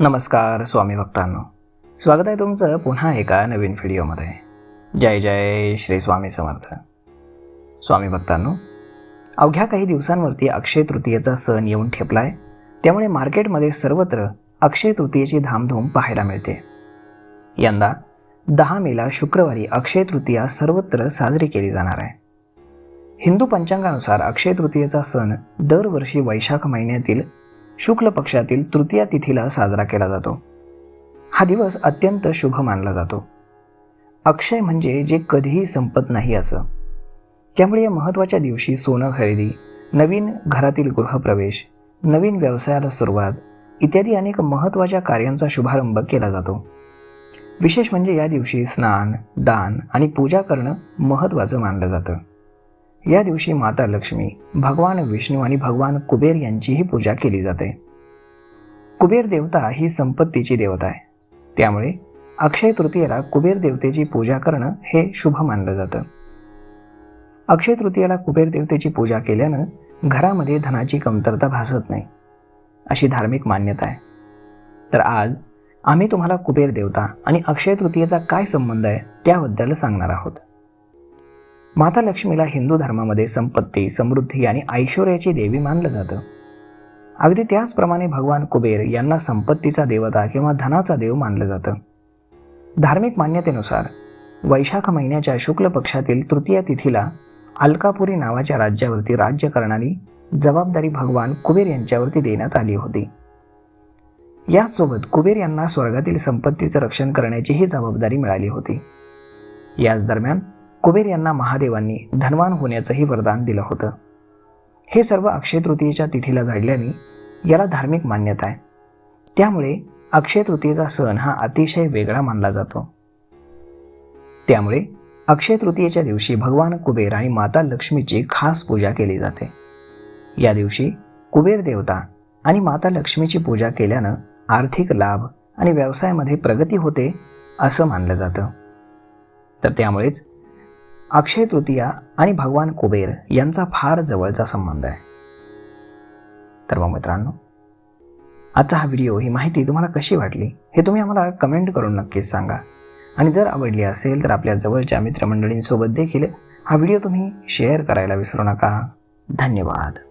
नमस्कार स्वामी भक्तांनो. स्वागत आहे तुमचं पुन्हा एका नवीन व्हिडिओमध्ये. जय जय श्री स्वामी समर्थ. स्वामी भक्तांनो अवघ्या काही दिवसांवरती अक्षय तृतीयेचा सण येऊन ठेपलाय. त्यामुळे मार्केटमध्ये सर्वत्र अक्षय तृतीयेची धामधूम पाहायला मिळते. यंदा दहा मेला शुक्रवारी अक्षय तृतीया सर्वत्र साजरी केली जाणार आहे. हिंदू पंचांगानुसार अक्षय तृतीयेचा सण दरवर्षी वैशाख महिन्यातील शुक्ल पक्षातील तृतीया तिथीला साजरा केला जातो. हा दिवस अत्यंत शुभ मानला जातो. अक्षय म्हणजे जे कधीही संपत नाही असं. त्यामुळे या महत्त्वाच्या दिवशी सोनं खरेदी नवीन घरातील गृहप्रवेश नवीन व्यवसायाला सुरुवात इत्यादी अनेक महत्त्वाच्या कार्यांचा शुभारंभ केला जातो. विशेष म्हणजे या दिवशी स्नान दान आणि पूजा करणं महत्त्वाचं मानलं जातं. या दिवशी माता लक्ष्मी भगवान विष्णू आणि भगवान कुबेर यांचीही पूजा केली जाते. कुबेर देवता ही संपत्तीची देवता आहे. त्यामुळे अक्षय तृतीयेला कुबेर देवतेची पूजा करणं हे शुभ मानलं जातं. अक्षय तृतीयेला कुबेर देवतेची पूजा केल्यानं घरामध्ये धनाची कमतरता भासत नाही अशी धार्मिक मान्यता आहे. तर आज आम्ही तुम्हाला कुबेर देवता आणि अक्षय तृतीयेचा काय संबंध आहे त्याबद्दल सांगणार आहोत. माता लक्ष्मीला हिंदू धर्मामध्ये संपत्ती समृद्धी आणि ऐश्वर्याची देवी मानलं जातं. अगदी त्याचप्रमाणे भगवान कुबेर यांना संपत्तीचा देवता किंवा धनाचा देव मानलं जातं. धार्मिक मान्यतेनुसार वैशाख महिन्याच्या शुक्ल पक्षातील तृतीय तिथीला अलकापुरी नावाच्या राज्यावरती राज्य करणारी जबाबदारी भगवान कुबेर यांच्यावरती देण्यात आली होती. याचसोबत कुबेर यांना स्वर्गातील संपत्तीचं रक्षण करण्याचीही जबाबदारी मिळाली होती. याच दरम्यान कुबेर यांना महादेवांनी धनवान होण्याचंही वरदान दिलं होतं. हे सर्व अक्षय तृतीयेच्या तिथीला घडल्याने याला धार्मिक मान्यता आहे. त्यामुळे अक्षय तृतीयेचा सण हा अतिशय वेगळा मानला जातो. त्यामुळे अक्षय तृतीयेच्या दिवशी भगवान कुबेर आणि माता लक्ष्मीची खास पूजा केली जाते. या दिवशी कुबेर देवता आणि माता लक्ष्मीची पूजा केल्यानं आर्थिक लाभ आणि व्यवसायामध्ये प्रगती होते असं मानलं जातं. तर त्यामुळेच अक्षय तृतीया आणि भगवान कुबेर यांचा फार जवळचा संबंध आहे. तर मग मित्रांनो आजचा हा व्हिडिओ ही माहिती तुम्हाला कशी वाटली हे तुम्ही आम्हाला कमेंट करून नक्कीच सांगा. आणि जर आवडली असेल तर आपल्या जवळच्या मित्रमंडळींसोबत देखील हा व्हिडिओ तुम्ही शेअर करायला विसरू नका. धन्यवाद.